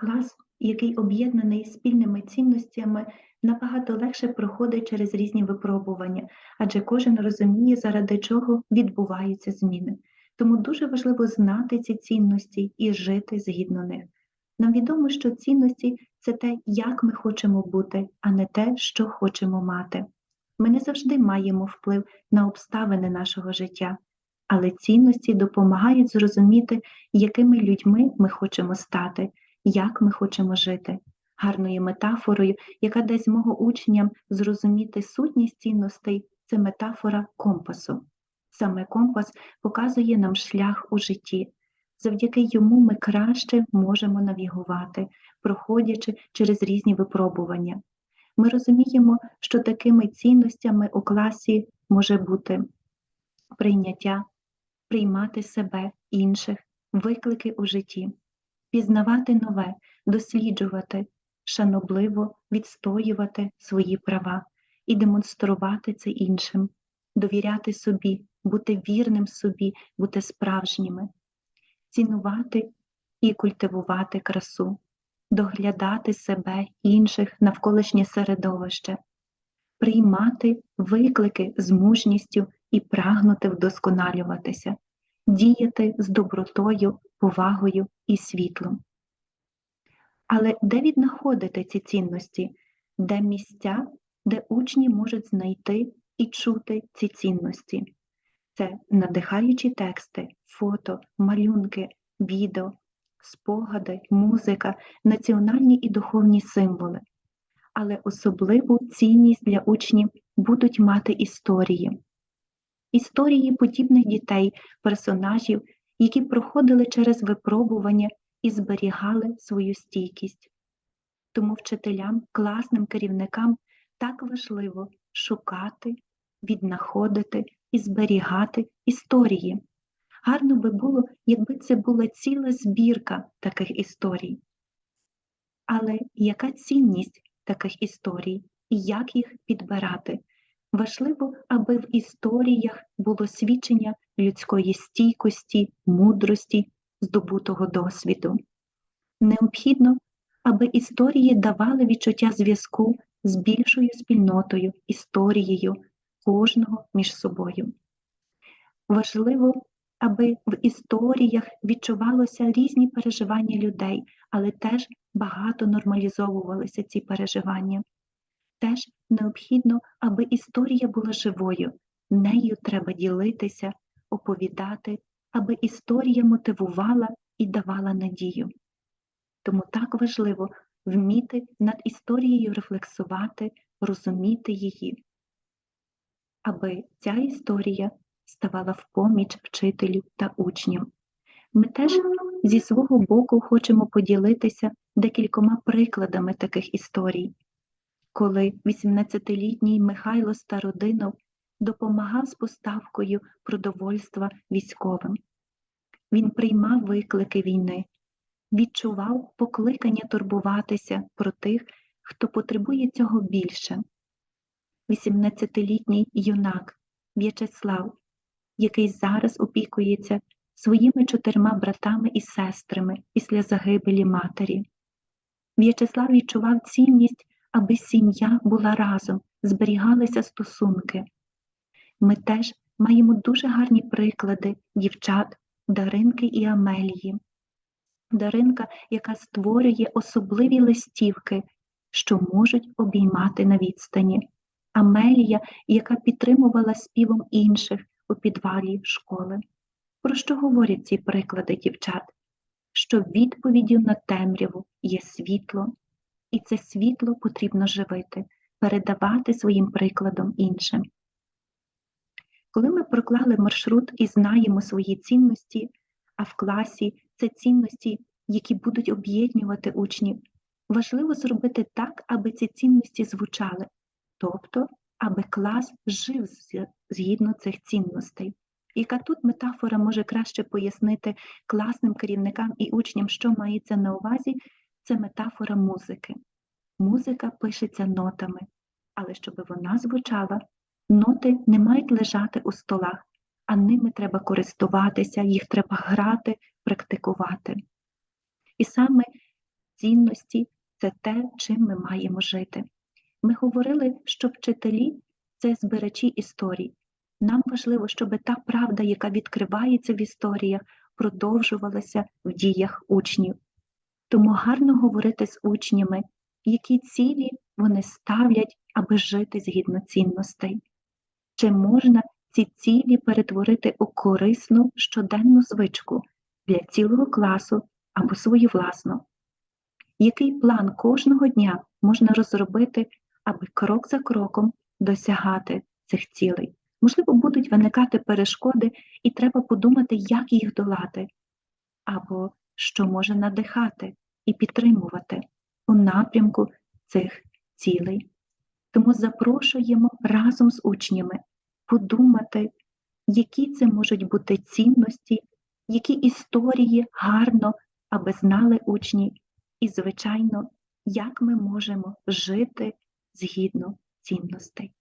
Клас, який об'єднаний спільними цінностями, набагато легше проходить через різні випробування, адже кожен розуміє, заради чого відбуваються зміни. Тому дуже важливо знати ці цінності і жити згідно них. Нам відомо, що цінності це те, як ми хочемо бути, а не те, що хочемо мати. Ми не завжди маємо вплив на обставини нашого життя, але цінності допомагають зрозуміти, якими людьми ми хочемо стати, як ми хочемо жити. Гарною метафорою, яка дасть змогу учням зрозуміти сутність цінностей, це метафора компасу. Саме компас показує нам шлях у житті. Завдяки йому ми краще можемо навігувати, проходячи через різні випробування. Ми розуміємо, що такими цінностями у класі може бути прийняття, приймати себе, інших, виклики у житті, пізнавати нове, досліджувати, шанобливо відстоювати свої права і демонструвати це іншим, довіряти собі, бути вірним собі, бути справжніми, цінувати і культивувати красу, доглядати себе, інших, навколишнє середовище, приймати виклики з мужністю і прагнути вдосконалюватися, діяти з добротою, повагою і світлом. Але де віднаходити ці цінності, де місця, де учні можуть знайти і чути ці цінності? Це надихаючі тексти, фото, малюнки, відео, спогади, музика, національні і духовні символи. Але особливу цінність для учнів будуть мати історії. Історії подібних дітей, персонажів, які проходили через випробування і зберігали свою стійкість. Тому вчителям, класним керівникам так важливо шукати, віднаходити і зберігати історії. Гарно би було, якби це була ціла збірка таких історій. Але яка цінність таких історій і як їх підбирати? Важливо, аби в історіях було свідчення людської стійкості, мудрості, здобутого досвіду. Необхідно, аби історії давали відчуття зв'язку з більшою спільнотою, історією кожного між собою. Важливо, аби в історіях відчувалося різні переживання людей, але теж багато нормалізовувалися ці переживання. Теж необхідно, аби історія була живою, нею треба ділитися, оповідати, аби історія мотивувала і давала надію. Тому так важливо вміти над історією рефлексувати, розуміти її, аби ця історія ставала в поміч вчителю та учням. Ми теж зі свого боку хочемо поділитися декількома прикладами таких історій, коли 18-літній Михайло Стародинов допомагав з поставкою продовольства військовим. Він приймав виклики війни, відчував покликання турбуватися про тих, хто потребує цього більше. 18-літній юнак В'ячеслав, який зараз опікується своїми чотирма братами і сестрами після загибелі матері. В'ячеслав відчував цінність, аби сім'я була разом, зберігалися стосунки. Ми теж маємо дуже гарні приклади дівчат, Даринки і Амелії. Даринка, яка створює особливі листівки, що можуть обіймати на відстані. Амелія, яка підтримувала співом інших у підвалі школи. Про що говорять ці приклади дівчат? Що відповіддю на темряву є світло, і це світло потрібно живити, передавати своїм прикладом іншим. Коли ми проклали маршрут і знаємо свої цінності, а в класі це цінності, які будуть об'єднувати учнів, важливо зробити так, аби ці цінності звучали, тобто, аби клас жив згідно цих цінностей. Яка тут метафора може краще пояснити класним керівникам і учням, що мається на увазі, це метафора музики. Музика пишеться нотами, але щоб вона звучала, Ноти не мають лежати у столах, а ними треба користуватися, їх треба грати, практикувати. І саме цінності це те, чим ми маємо жити. Ми говорили, що вчителі це збирачі історій. Нам важливо, щоб та правда, яка відкривається в історіях, продовжувалася в діях учнів. Тому гарно говорити з учнями, які цілі вони ставлять, аби жити згідно цінностей. Чи можна ці цілі перетворити у корисну щоденну звичку для цілого класу або свою власну? Який план кожного дня можна розробити, аби крок за кроком досягати цих цілей? Можливо, будуть виникати перешкоди, і треба подумати, як їх долати, або що може надихати і підтримувати у напрямку цих цілей. Тому запрошуємо разом з учнями подумати, які це можуть бути цінності, які історії гарно, аби знали учні, і, звичайно, як ми можемо жити згідно цінностей.